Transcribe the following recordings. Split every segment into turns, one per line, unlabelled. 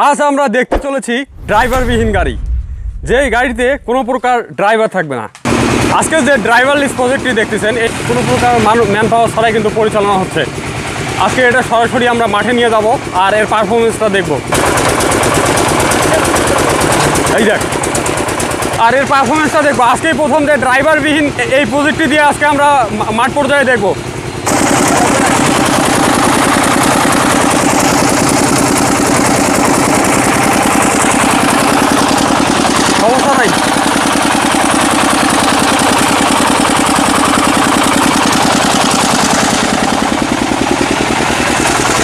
আজ আমরা দেখতে চলেছি ড্রাইভারবিহীন গাড়ি। যে গাড়িতে কোনো প্রকার ড্রাইভার থাকবে না। আজকে যে ড্রাইভারলেস প্রজেক্টটি দেখতেছেন এই কোনো প্রকার ম্যান পাওয়ার ছাড়াই কিন্তু পরিচালনা হচ্ছে। আজকে এটা সরাসরি আমরা মাঠে নিয়ে যাব আর এর পারফরমেন্সটা দেখব। এই দেখ। আর এর পারফরমেন্সটা দেখব। আজকেই প্রথম যে ড্রাইভারবিহীন এই প্রজেক্টটি দিয়ে আজকে আমরা মাঠ পর্যায়ে দেখব সমস্যা নাই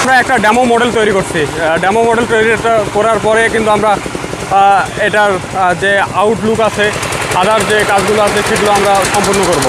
আমরা একটা ড্যামো মডেল তৈরি করছি। ড্যামো মডেল তৈরি করার পরে কিন্তু আমরা এটার যে আউটলুক আছে আদার যে কাজগুলো আছে, সেগুলো আমরা সম্পূর্ণ করব।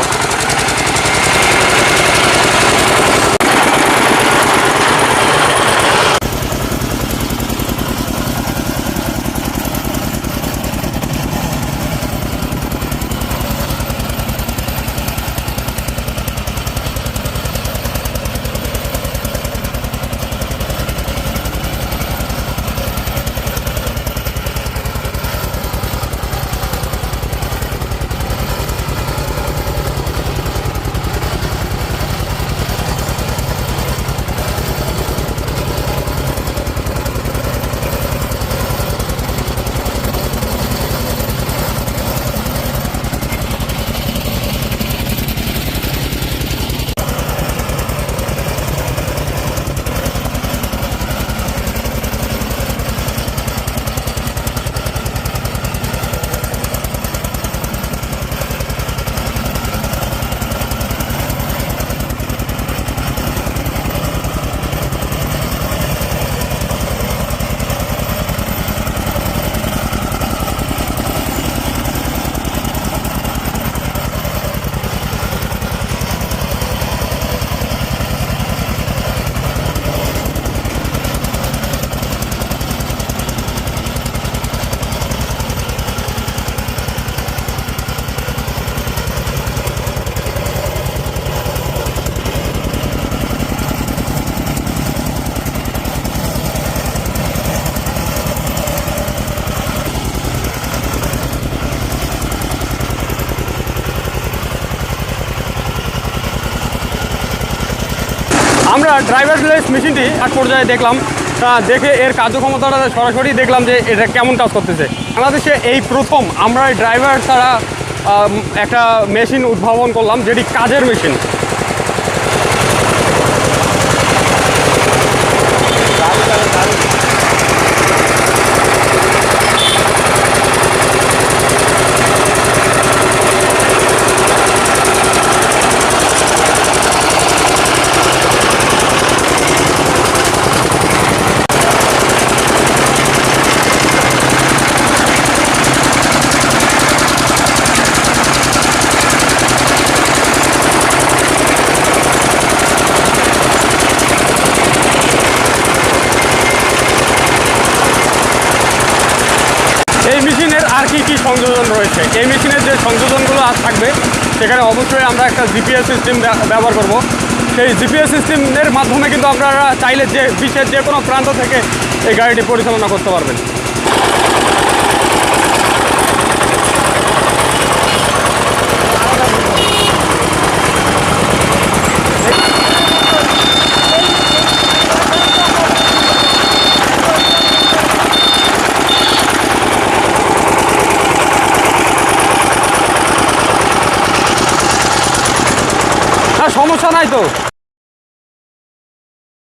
আমরা ড্রাইভারলেস মেশিনটি এক পর্যায়ে দেখলাম, তা দেখে এর কার্যক্ষমতাটা সরাসরি দেখলাম যে এটা কেমন কাজ করতেছে। বাংলাদেশে এই প্রথম আমরা ড্রাইভার ছাড়া একটা মেশিন উদ্ভাবন করলাম যেটি কাজের মেশিন এই মেশিনের আর কি কি সংযোজন রয়েছে। এই মেশিনের যে সংযোজনগুলো আজ থাকবে, সেখানে অবশ্যই আমরা একটা জিপিএস সিস্টেম ব্যবহার করব। সেই জিপিএস সিস্টেমের মাধ্যমে কিন্তু আপনারা চাইলে যে, বিশ্বের যে কোনো প্রান্ত থেকে এই গাড়িটি পরিচালনা করতে পারবেন না সমস্যা নাই